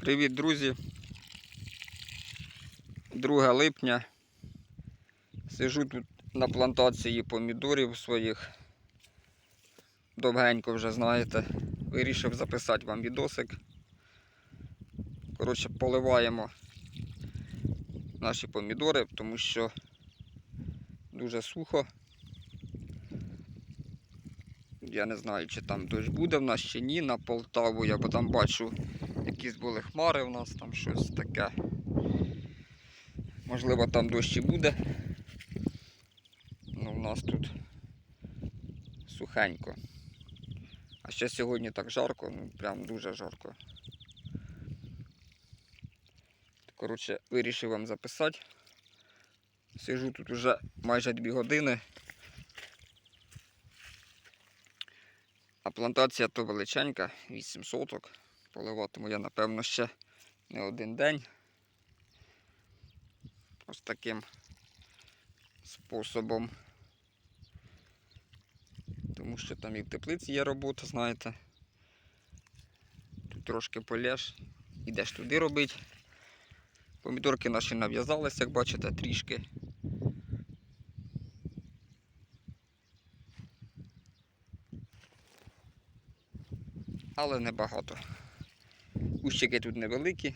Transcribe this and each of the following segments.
Привіт, друзі. 2 липня. Сижу тут на плантації помідорів своїх. Довгенько вже знаєте. Вирішив записати вам відосик. Коротше, поливаємо наші помідори, тому що дуже сухо. Я не знаю, чи там дощ буде в нас чи ні на Полтаву. Я бо там бачу, якісь були хмари у нас, там щось таке. Можливо, там дощ і буде. Ну, у нас тут сухенько. А ще сьогодні так жарко, ну прям дуже жарко. Коротше, вирішив вам записати. Сижу тут уже майже 2 години. А плантація то величенька, 8 соток. Поливатиму я, напевно, ще не один день. Ось таким способом. Тому що там і в теплиці є робота, знаєте. Тут трошки полєш, ідеш туди робити. Помідорки наші нав'язались, як бачите, трішки. але небагато. Кущики тут невеликі.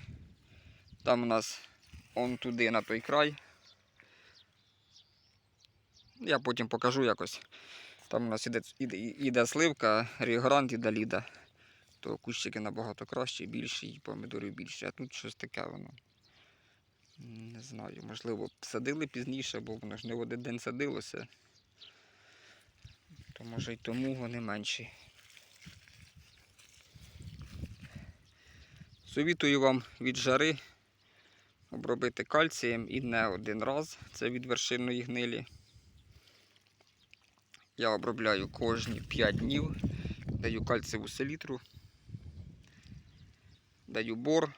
Там у нас он туди на той край. Я потім покажу якось. Там у нас іде, іде, іде сливка, рігрант і даліда. То кущики набагато кращі, більші, і помідорів більше. А тут щось таке воно. Не знаю, можливо, садили пізніше, бо воно ж не в один день садилося. То може й тому вони менші. Совітую вам від жари обробити кальцієм і не один раз. Це від вершинної гнилі. Я обробляю кожні 5 днів, даю кальцієву селітру, даю бор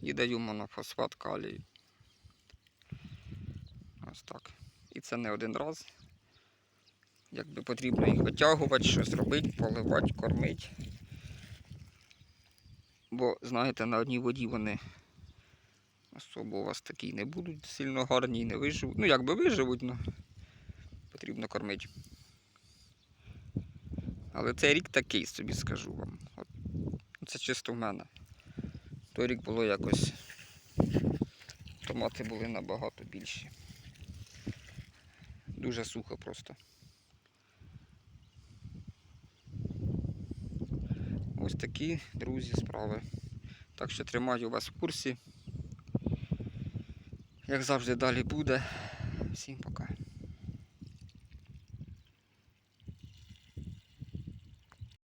і даю монофосфат калію. Ось так. І це не один раз. Якби потрібно їх витягувати, щось робити, поливати, кормити. Бо, знаєте, на одній воді вони особо у вас такі не будуть сильно гарні і не виживуть. Ну, якби виживуть, але потрібно кормити. Але цей рік такий собі скажу вам. От, це чисто в мене. Той рік було якось. Томати були набагато більші. Дуже сухо просто. Ось такі, друзі, справи. Так що тримаю вас в курсі. Як завжди далі буде. Всім пока.